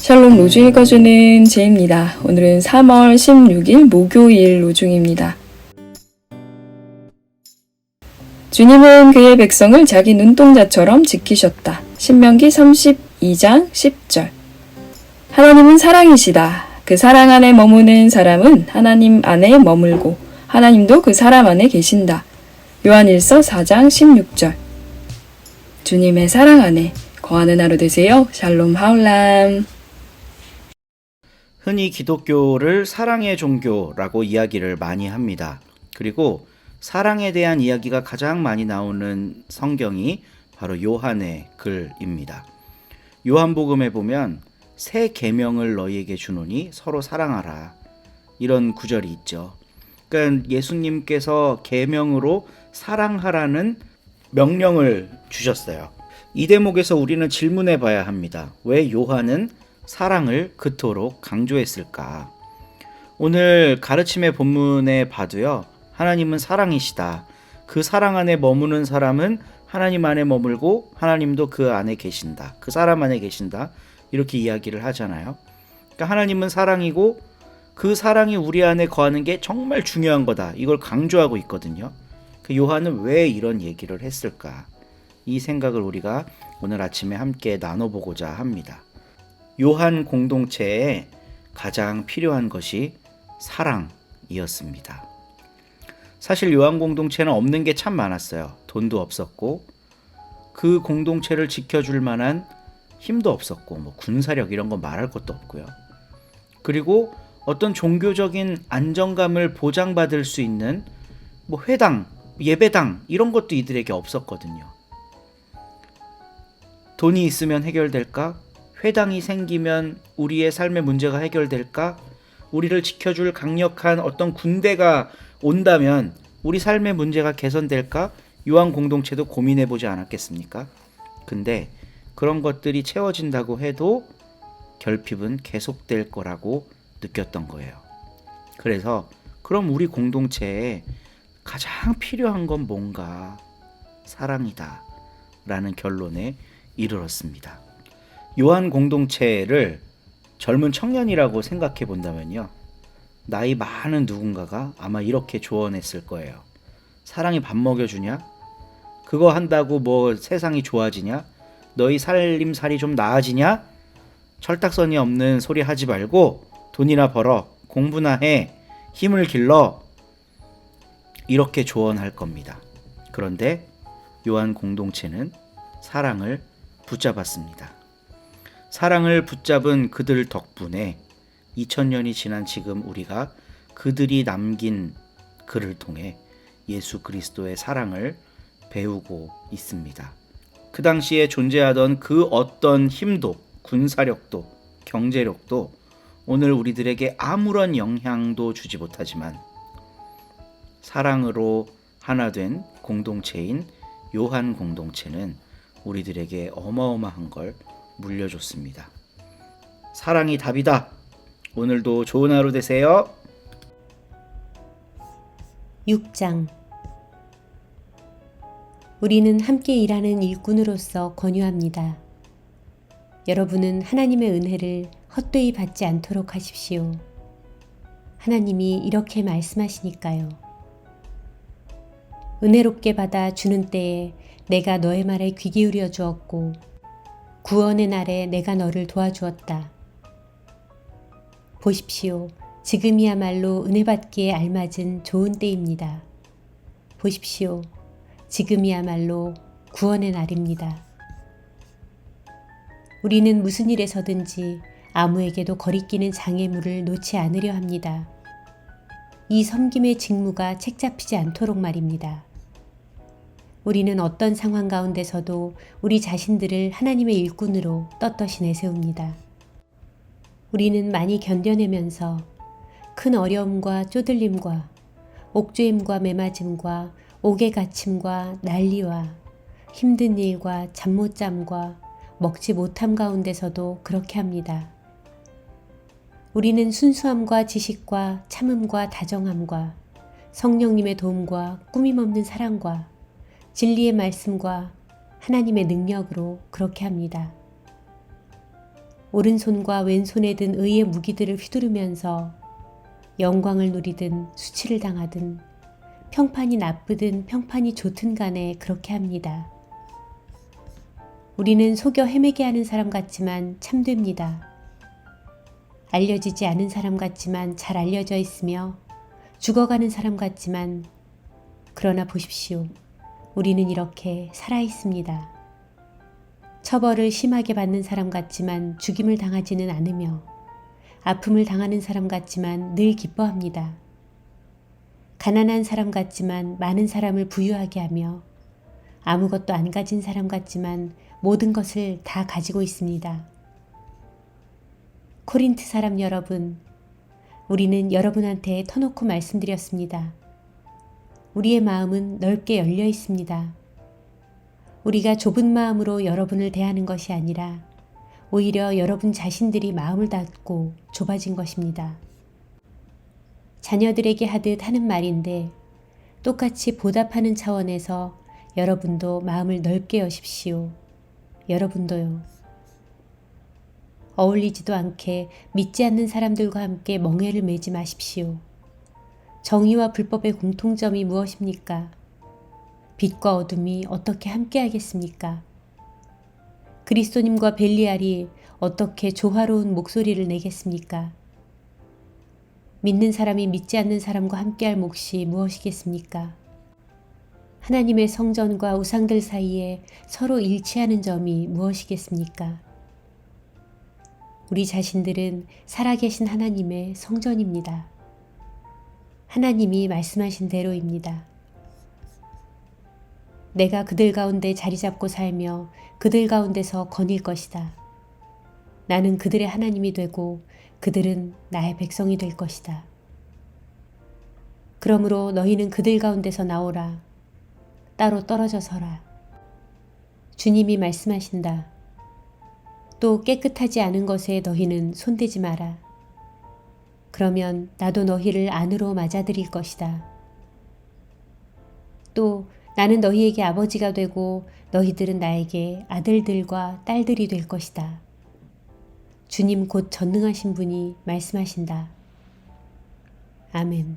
샬롬 로중 읽어주는 제입니다. 오늘은 3월 16일 목요일 로중입니다. 주님은 그의 백성을 자기 눈동자처럼 지키셨다. 신명기 32장 10절. 하나님은 사랑이시다. 그 사랑 안에 머무는 사람은 하나님 안에 머물고 하나님도 그 사람 안에 계신다. 요한일서 4장 16절. 주님의 사랑 안에 거하는 하루 되세요. 샬롬 하울람. 흔히 기독교를 사랑의 종교라고 이야기를 많이 합니다. 그리고 사랑에 대한 이야기가 가장 많이 나오는 성경이 바로 요한의 글입니다. 요한복음에 보면 새 계명을 너희에게 주노니 서로 사랑하라. 이런 구절이 있죠. 그러니까 예수님께서 계명으로 사랑하라는 명령을 주셨어요. 이 대목에서 우리는 질문해 봐야 합니다. 왜 요한은 사랑을 그토록 강조했을까? 오늘 가르침의 본문에 봐도요. 하나님은 사랑이시다. 그 사랑 안에 머무는 사람은 하나님 안에 머물고 하나님도 그 안에 계신다. 그 사람 안에 계신다. 이렇게 이야기를 하잖아요. 그러니까 하나님은 사랑이고 그 사랑이 우리 안에 거하는 게 정말 중요한 거다. 이걸 강조하고 있거든요. 그 요한은 왜 이런 얘기를 했을까? 이 생각을 우리가 오늘 아침에 함께 나눠보고자 합니다. 요한 공동체에 가장 필요한 것이 사랑이었습니다. 사실 요한 공동체는 없는 게 참 많았어요. 돈도 없었고 그 공동체를 지켜줄 만한 힘도 없었고 뭐 군사력 이런 거 말할 것도 없고요. 그리고 어떤 종교적인 안정감을 보장받을 수 있는 뭐 회당, 예배당 이런 것도 이들에게 없었거든요. 돈이 있으면 해결될까? 회당이 생기면 우리의 삶의 문제가 해결될까? 우리를 지켜줄 강력한 어떤 군대가 온다면 우리 삶의 문제가 개선될까? 요한 공동체도 고민해 보지 않았겠습니까? 근데 그런 것들이 채워진다고 해도 결핍은 계속될 거라고 느꼈던 거예요. 그래서 그럼 우리 공동체에 가장 필요한 건 뭔가 사랑이다. 라는 결론에 이르렀습니다. 요한 공동체를 젊은 청년이라고 생각해 본다면요. 나이 많은 누군가가 아마 이렇게 조언했을 거예요. 사랑이 밥 먹여주냐? 그거 한다고 뭐 세상이 좋아지냐? 너희 살림살이 좀 나아지냐? 철딱선이 없는 소리 하지 말고 돈이나 벌어, 공부나 해, 힘을 길러. 이렇게 조언할 겁니다. 그런데 요한 공동체는 사랑을 붙잡았습니다. 사랑을 붙잡은 그들 덕분에 2000년이 지난 지금 우리가 그들이 남긴 글을 통해 예수 그리스도의 사랑을 배우고 있습니다. 그 당시에 존재하던 그 어떤 힘도, 군사력도, 경제력도 오늘 우리들에게 아무런 영향도 주지 못하지만 사랑으로 하나 된 공동체인 요한 공동체는 우리들에게 어마어마한 걸 물려줬습니다. 사랑이 답이다. 오늘도 좋은 하루 되세요. 6장 우리는 함께 일하는 일꾼으로서 권유합니다. 여러분은 하나님의 은혜를 헛되이 받지 않도록 하십시오. 하나님이 이렇게 말씀하시니까요. 은혜롭게 받아 주는 때에 내가 너의 말에 귀 기울여 주었고 구원의 날에 내가 너를 도와주었다. 보십시오. 지금이야말로 은혜 받기에 알맞은 좋은 때입니다. 보십시오. 지금이야말로 구원의 날입니다. 우리는 무슨 일에서든지 아무에게도 거리끼는 장애물을 놓지 않으려 합니다. 이 섬김의 직무가 책잡히지 않도록 말입니다. 우리는 어떤 상황 가운데서도 우리 자신들을 하나님의 일꾼으로 떳떳이 내세웁니다. 우리는 많이 견뎌내면서 큰 어려움과 쪼들림과 옥죄임과 매맞음과 옥에 갇힘과 난리와 힘든 일과 잠 못 잠과 먹지 못함 가운데서도 그렇게 합니다. 우리는 순수함과 지식과 참음과 다정함과 성령님의 도움과 꾸밈 없는 사랑과 진리의 말씀과 하나님의 능력으로 그렇게 합니다. 오른손과 왼손에 든 의의 무기들을 휘두르면서 영광을 누리든 수치를 당하든 평판이 나쁘든 평판이 좋든 간에 그렇게 합니다. 우리는 속여 헤매게 하는 사람 같지만 참됩니다. 알려지지 않은 사람 같지만 잘 알려져 있으며 죽어가는 사람 같지만 그러나 보십시오. 우리는 이렇게 살아 있습니다. 처벌을 심하게 받는 사람 같지만 죽임을 당하지는 않으며 아픔을 당하는 사람 같지만 늘 기뻐합니다. 가난한 사람 같지만 많은 사람을 부유하게 하며 아무것도 안 가진 사람 같지만 모든 것을 다 가지고 있습니다. 코린트 사람 여러분, 우리는 여러분한테 터놓고 말씀드렸습니다. 우리의 마음은 넓게 열려 있습니다. 우리가 좁은 마음으로 여러분을 대하는 것이 아니라 오히려 여러분 자신들이 마음을 닫고 좁아진 것입니다. 자녀들에게 하듯 하는 말인데 똑같이 보답하는 차원에서 여러분도 마음을 넓게 여십시오. 여러분도요. 어울리지도 않게 믿지 않는 사람들과 함께 멍해를 매지 마십시오. 정의와 불법의 공통점이 무엇입니까? 빛과 어둠이 어떻게 함께하겠습니까? 그리스도님과 벨리알이 어떻게 조화로운 목소리를 내겠습니까? 믿는 사람이 믿지 않는 사람과 함께할 몫이 무엇이겠습니까? 하나님의 성전과 우상들 사이에 서로 일치하는 점이 무엇이겠습니까? 우리 자신들은 살아계신 하나님의 성전입니다. 하나님이 말씀하신 대로입니다. 내가 그들 가운데 자리 잡고 살며 그들 가운데서 거닐 것이다. 나는 그들의 하나님이 되고 그들은 나의 백성이 될 것이다. 그러므로 너희는 그들 가운데서 나오라. 따로 떨어져 서라. 주님이 말씀하신다. 또 깨끗하지 않은 것에 너희는 손대지 마라. 그러면 나도 너희를 안으로 맞아들일 것이다. 또 나는 너희에게 아버지가 되고 너희들은 나에게 아들들과 딸들이 될 것이다. 주님 곧 전능하신 분이 말씀하신다. 아멘.